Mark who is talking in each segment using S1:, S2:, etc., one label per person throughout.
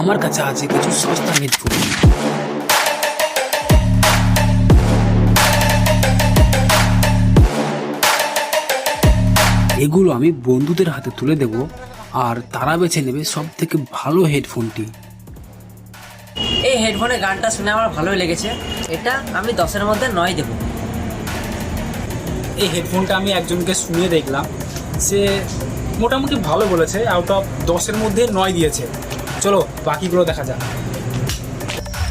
S1: আমার কাছে আছে কিছু সস্তা হেডফোন এগুলো আমি বন্ধুদের হাতে তুলে দেব আর তারা বেছে নেবে সব থেকে ভালো হেডফোনটি।
S2: এই হেডফোনে গানটা শুনে আমার ভালোই লেগেছে। এটা আমি দশের মধ্যে নয় দেবো।
S3: এই হেডফোনটা আমি একজনকে শুনিয়ে দেখলাম। সে মোটামুটি ভালো বলেছে আউট অফ দশের মধ্যে নয় দিয়েছে। চলো বাকিগুলো দেখা যাক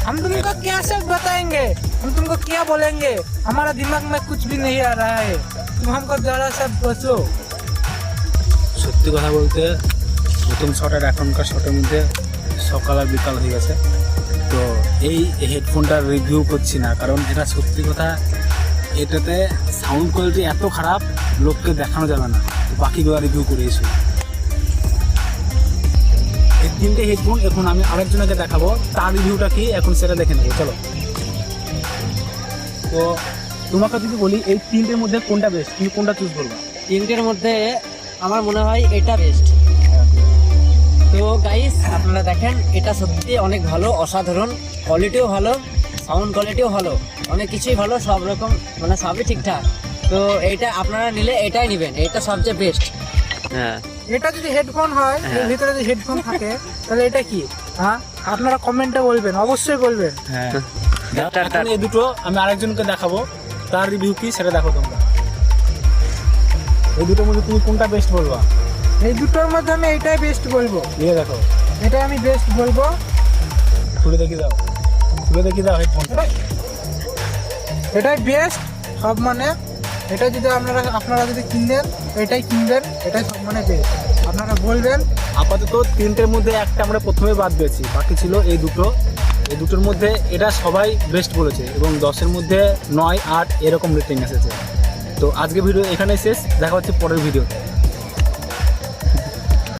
S4: हम तुमको क्या सब बताएंगे हम तुमको क्या बोलेंगे हमारा दिमाग में कुछ भी नहीं आ रहा है तुम हमको जरा सब बचो
S3: সত্যি কথা বলতে প্রথম শট আর এখনকার শটের মধ্যে সকাল আর বিকাল হয়ে গেছে তো এই হেডফোনটার রিভিউ করছি না কারণ এটা সত্যি কথা এটাতে সাউন্ড কোয়ালিটি এত খারাপ লোককে দেখানো যাবে না তো বাকিগুলো রিভিউ করে এসো এই তিনটে হেডফোন এখন আমি আরেকজনকে দেখাবো। তার রিভিউটা কি এখন সেটা দেখে নেব। চলো। তো তোমাকে যদি বলি এই তিনটের মধ্যে কোনটা বেস্ট তুমি কোনটা চুজ করবে?
S2: তিনটের মধ্যে আমার মনে হয় এটা বেস্ট তো গাইস আপনারা দেখেন এটা সত্যি অনেক ভালো অসাধারণ। কোয়ালিটিও ভালো সাউন্ড কোয়ালিটিও ভালো। অনেক কিছুই ভালো সব রকম মানে সবই ঠিকঠাক। তো এইটা আপনারা নিলে এটাই নেবেন এটা সবচেয়ে বেস্ট হ্যাঁ।
S4: এটা যদি হেডফোন হয় এর ভিতরে যদি হেডফোন থাকে তাহলে এটা কি? হ্যাঁ? আপনারা কমেন্টে বলবেন অবশ্যই বলবেন।
S3: হ্যাঁ। এখন এই দুটো আমি আরেকজনকে দেখাবো তার রিভিউ কি সেটা দেখো তোমরা। এই দুটোর মধ্যে তুমি কোনটা বেস্ট বলবা?
S4: এই দুটোর মধ্যে আমি এইটাই বেস্ট বলব।
S3: দিয়ে দেখো।
S4: এটা আমি বেস্ট বলব।
S3: খুলে দেখি দাও। খুলে দেখি দাও হেডফোনটা
S4: এটাই এটাই বেস্ট সব মানে। এটা যদি আপনারা আপনারা যদি কিনবেন, এটাই কিনবেন, এটাই সম্মানে মানে বেস্ট আপনারা বলবেন,
S3: আপাতত তিনটের মধ্যে একটা আমরা প্রথমে বাদ দিয়েছি, বাকি ছিল এই দুটো। এই দুটোর মধ্যে এটা সবাই বেস্ট বলেছে এবং দশের মধ্যে নয়, আট এরকম রেটিং এসেছে। তো আজকে ভিডিও এখানে শেষ, দেখা হচ্ছে পরের ভিডিও